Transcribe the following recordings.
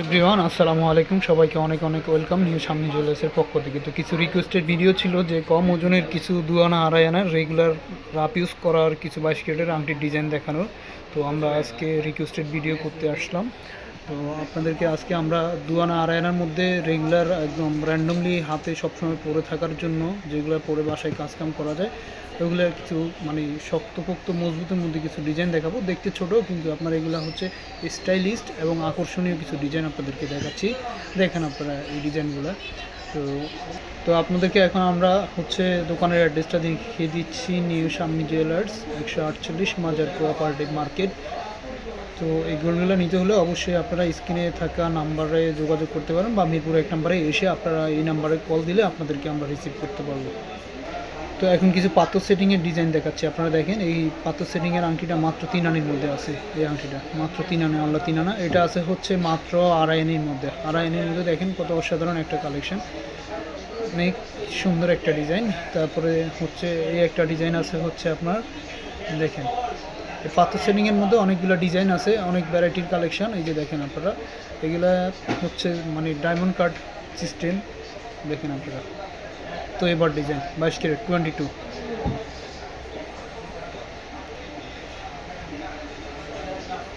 Everyone আসসালামু আলাইকুম। সবাইকে অনেক অনেক ওয়েলকাম নিউ সামনে জুয়েলার্সের পক্ষ থেকে। তো কিছু রিকোয়েস্টেড ভিডিও ছিল যে কম ওজনের কিছু দুয়ানা আড়াই আনার রেগুলার রাপ ইউজ করার কিছু বাইশ কেটের আংটির ডিজাইন দেখানোর। তো আমরা আজকে রিকোয়েস্টেড ভিডিও করতে আসলাম। তো আপনাদেরকে আজকে আমরা দুয়ানা আড়াই আনার মধ্যে রেগুলার একদম র্যান্ডমলি হাতে সবসময় পরে থাকার জন্য যেগুলো পরে বাসায় কাজকাম করা যায় ওগুলো কিছু মানে শক্তপোক্ত, মজবুতের মধ্যে কিছু ডিজাইন দেখাবো। দেখতে ছোট কিন্তু আপনার এগুলো হচ্ছে স্টাইলিস্ট এবং আকর্ষণীয় কিছু ডিজাইন আপনাদেরকে দেখাচ্ছি। দেখেন আপনারা এই ডিজাইনগুলো তো তো আপনাদেরকে এখন আমরা হচ্ছে দোকানের অ্যাড্রেসটা দেখিয়ে দিচ্ছি নিউ সামনি জুয়েলার্স একশো আটচল্লিশ মাজার কোঅপারেটিভ মার্কেট তো এই নিতে হলে অবশ্যই আপনারা স্ক্রিনে থাকা নাম্বারে যোগাযোগ করতে পারেন বা মিরপুর এক নাম্বারে এসে আপনারা এই নাম্বারে কল দিলে আপনাদেরকে আমরা রিসিভ করতে পারব। তো এখন কিছু পাথর সেটিংয়ের ডিজাইন দেখাচ্ছি। আপনারা দেখেন, এই পাথর সেটিংয়ের আংটিটা মাত্র তিন আনির মধ্যে আছে, এই আংটিটা। মাত্র তিন আনে, আমরা তিন আনা। এটা আছে হচ্ছে মাত্র আড়াই আনির মধ্যে। আড়াই আনির মধ্যে দেখেন কত অসাধারণ একটা কালেকশন অনেক সুন্দর একটা ডিজাইন তারপরে হচ্ছে এই একটা ডিজাইন আছে হচ্ছে আপনার, দেখেন। পাথর সেটিংয়ের মধ্যে অনেকগুলো ডিজাইন আছে, অনেক ভ্যারাইটির কালেকশন এই যে দেখেন আপনারা। এগুলা হচ্ছে মানে ডায়মন্ড কাট সিস্টেম দেখেন আপনারা। তো এবার ডিজাইন বাইশ ক্যারেট টোয়েন্টি টু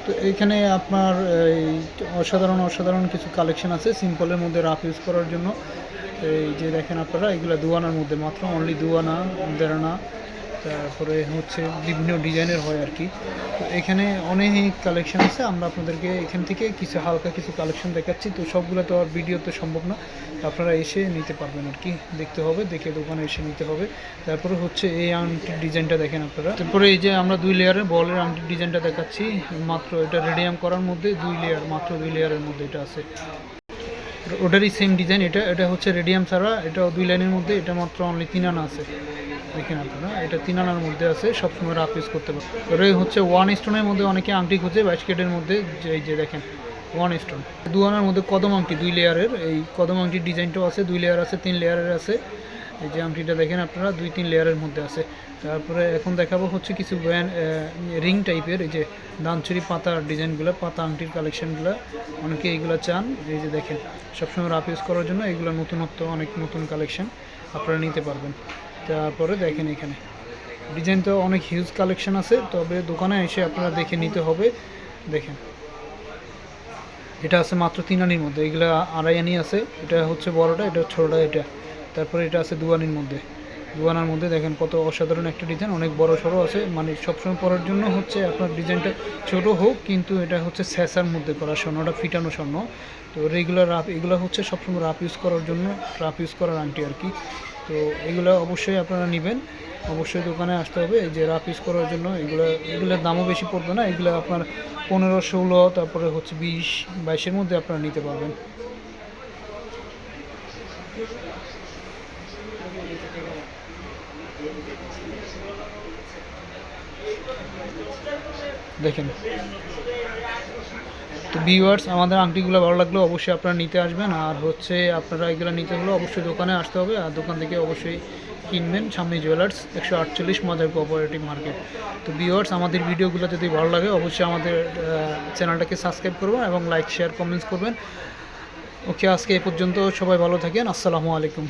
তো এইখানে আপনার এই অসাধারণ অসাধারণ কিছু কালেকশন আছে সিম্পলের মধ্যে রাফ ইউজ করার জন্য। এই যে দেখেন আপনারা, এগুলো দুয়ানার মধ্যে, মাত্র অনলি দুয়ানা, দেড়ানা। তারপরে হচ্ছে বিভিন্ন ডিজাইনের হয় আর কি। তো এখানে অনেক কালেকশন আছে, আমরা আপনাদেরকে এখান থেকে কিছু হালকা কিছু কালেকশন দেখাচ্ছি। তো সবগুলো তো আর ভিডিও তো সম্ভব না, আপনারা এসে নিতে পারবেন আর কি। দেখতে হবে, দেখে দোকানে এসে নিতে হবে। তারপরে হচ্ছে এই আংটির ডিজাইনটা দেখেন আপনারা। তারপরে এই যে আমরা দুই লেয়ারের বলের আংটির ডিজাইনটা দেখাচ্ছি, মাত্র এটা রেডিয়াম করার মধ্যে দুই লেয়ার মাত্র দুই লেয়ারের মধ্যে এটা আছে। ওটারই সেম ডিজাইন এটা এটা হচ্ছে রেডিয়াম ছাড়া এটা দুই লাইনের মধ্যে, এটা মাত্র অনলি তিন আনা আছে। দেখেন আপনারা, এটা তিন আনার মধ্যে আছে, সবসময় রাফ ইউজ করতে পারবেন। এবারে হচ্ছে ওয়ান স্টোনের মধ্যে অনেকে আংটি খুঁজে বাইশ মধ্যে যে এই যে দেখেন ওয়ান স্টোন দু আনার মধ্যে কদম আংটি, দুই লেয়ারের, এই কদম আংটির ডিজাইনটাও আছে, দুই লেয়ার আছে, তিন লেয়ারের আছে। এই যে আংটিটা দেখেন আপনারা, দুই তিন লেয়ারের মধ্যে আছে। তারপরে এখন দেখাবো হচ্ছে কিছু ব্র্যান্ড রিং টাইপের এই যে দানচুরি পাতার ডিজাইনগুলো, পাতা আংটির কালেকশনগুলো অনেকে এইগুলো চান, এই যে দেখেন, সবসময় রাফ ইউজ করার জন্য এগুলো নতুনত্ব, অনেক নতুন কালেকশন আপনারা নিতে পারবেন। তারপরে দেখেন এখানে। ডিজাইন তো অনেক হিউজ কালেকশন আছে, তবে দোকানে এসে আপনারা দেখে নিতে হবে। দেখেন। এটা আছে মাত্র তিন আনির মধ্যে, এগুলো আড়াই আনি আছে। এটা হচ্ছে বড়টা, এটা ছোটোটা, এটা। তারপরে এটা আছে দুয়ানির মধ্যে। দুয়ানার মধ্যে দেখেন কত অসাধারণ একটা ডিজাইন, অনেক বড় সড়ো আছে। মানে সবসময় পরার জন্য হচ্ছে আপনার ডিজাইনটা ছোট হোক, কিন্তু এটা হচ্ছে স্যাসার মধ্যে করা স্বর্ণটা, ফিটানো স্বর্ণ। তো রেগুলার রাফ এগুলো হচ্ছে সবসময় রাফ ইউজ করার জন্য রাফ ইউজ করার আংটি আর কি। তো এগুলো অবশ্যই আপনারা নেবেন। অবশ্যই দোকানে আসতে হবে। যে রাফ ইউজ করার জন্য এগুলো, এগুলোর দামও বেশি পড়বে না। এগুলো আপনার পনেরো, ষোলো, তারপরে হচ্ছে বিশ, বাইশের মধ্যে আপনারা নিতে পারবেন। দেখেন। তো ভিউয়ার্স আমাদের আংটিগুলো ভালো লাগল অবশ্যই আপনারা নিতে আসবেন। আর হচ্ছে আপনারা এগুলো নিতে হলে অবশ্যই দোকানে আসতে হবে। আর দোকান থেকে অবশ্যই কিনবেন সামনে জুয়েলার্স একশো আটচল্লিশ মাদার কোঅপারেটিভ মার্কেট তো ভিউয়ার্স আমাদের ভিডিওগুলো যদি ভালো লাগে, অবশ্যই আমাদের চ্যানেলটাকে সাবস্ক্রাইব করবেন এবং লাইক শেয়ার কমেন্টস করবেন। ওকে, আজকে এ পর্যন্ত সবাই ভালো থাকেন। আসসালামু আলাইকুম।